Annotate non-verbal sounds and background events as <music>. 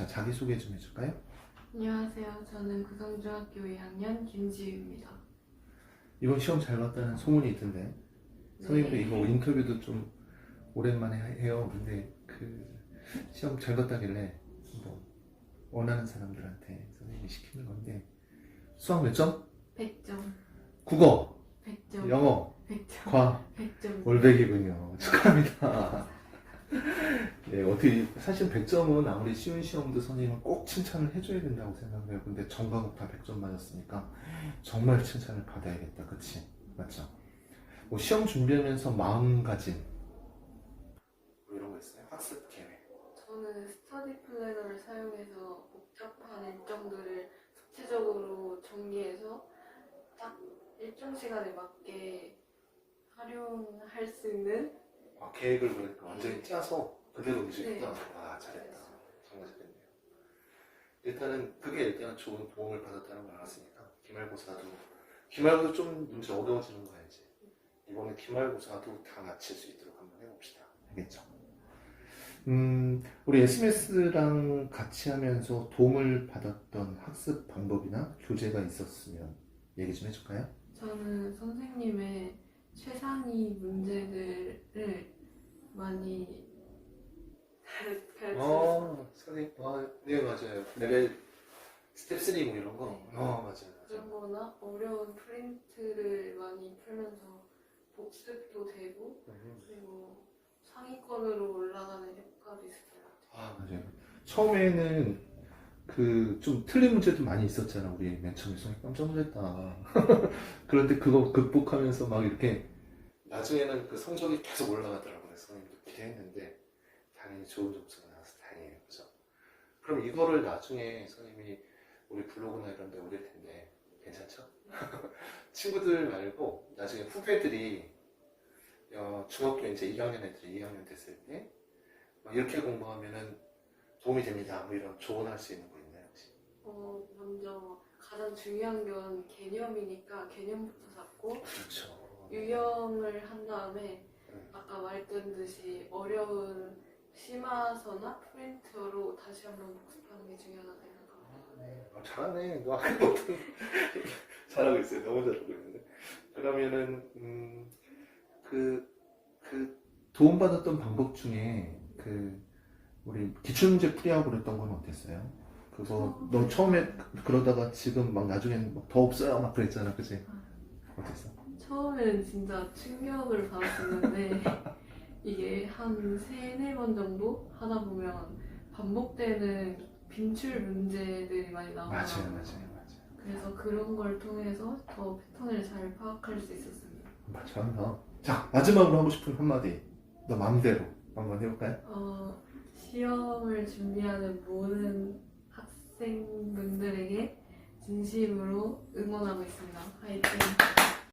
자, 자기소개 좀 해줄까요? 안녕하세요. 저는 구성중학교 2학년 김지유입니다. 이번 시험 잘 봤다는 소문이 있던데 선생님도 네. 이거 인터뷰도 좀 오랜만에 해요. 근데 그 시험 잘 봤다길래 뭐 원하는 사람들한테 선생님이 시키는 건데 수학 몇 점? 100점, 국어, 100점, 영어, 100점, 과학 100점. 올백이군요. 축하합니다. 네, 어떻게 사실 100점은 아무리 쉬운 시험도 선생님은 꼭 칭찬을 해줘야 된다고 생각해요. 근데 전 과목 다 100점 맞았으니까 정말 칭찬을 받아야겠다. 그치? 맞죠? 뭐 시험 준비하면서 마음가짐 뭐 이런 거 있어요? 학습 계획. 저는 스터디 플래너를 사용해서 복잡한 일정들을 구체적으로 정리해서 딱 일정 시간에 맞게 활용할 수 있는 아, 계획을 그러니까 완전히 짜서 그대로 움직였다. 네. 와 잘했다. 정말 잘했네요. 일단은 그게 일단 좋은 도움을 받았다는 걸 알았으니까 기말고사도 기말고사 좀 문제 어려워지는 거 알지? 이번에 기말고사도 다 마칠 수 있도록 한번 해봅시다. 알겠죠? 음, 우리 SMS랑 같이 하면서 도움을 받았던 학습 방법이나 교재가 있었으면 얘기 좀 해줄까요? 저는 선생님의 최상위 문제들을 많이 어, 선생님, 아, 네 맞아요. 레벨 스텝 3 뭐 이런 거. 어, 맞아요. 맞아요. 그런 거나 어려운 프린트를 많이 풀면서 복습도 되고 음. 그리고 상위권으로 올라가는 효과도 있을 것 같아요. 아 맞아요. 처음에는 그 좀 틀린 문제도 많이 있었잖아. 우리 맨 처음에 선생님 깜짝 놀랐다. <laughs> 그런데 그거 극복하면서 막 이렇게 나중에는 그 성적이 계속 올라가더라고 요. 선생님도 기대했는데 당연히 좋은 점수가 나와서 다행이에요. 그죠? 그럼 이거를 나중에 선생님이 우리 블로그나 이런 데 올릴 텐데 괜찮죠? <laughs> 친구들 말고 나중에 후배들이 어, 중학교 이제 2학년 애들이 2학년 됐을 때막 이렇게 공부하면은 도움이 됩니다. 뭐 이런 조언할 수 있는 거 있나요 혹시? 어, 먼저 가장 중요한 건 개념이니까 개념부터 잡고 그렇죠. 유형을 한 다음에 음. 아까 말했던 듯이 어려운 심화서나 프린터로 다시 한번 복습하는 게 중요하다고 생각합니다. 아, 네. 아, 잘하네. 너 아까부터 <laughs> 잘하고 있어요. 너무 잘하고 있는데. 그러면은 음, 그, 그 도움받았던 방법 중에 그 우리 기출문제 풀이하고 그랬던 건 어땠어요? 그거 너 처음에 그러다가 지금 막 나중엔 막더 없어요 막 그랬잖아, 그지? 어땠어? 처음에는 진짜 충격을 받았었는데 이게 한 세네 번 정도 하다 보면 반복되는 빈출 문제들이 많이 나오더라고요. 맞아요, 맞아요, 맞아요. 그래서 그런 걸 통해서 더 패턴을 잘 파악할 수 있었습니다. 아, 잘한다. 자 마지막으로 하고 싶은 한마디. 너 마음대로 한번 해볼까요? 어, 시험을 준비하는 모든 학생분들에게 진심으로 응원하고 있습니다. 화이팅!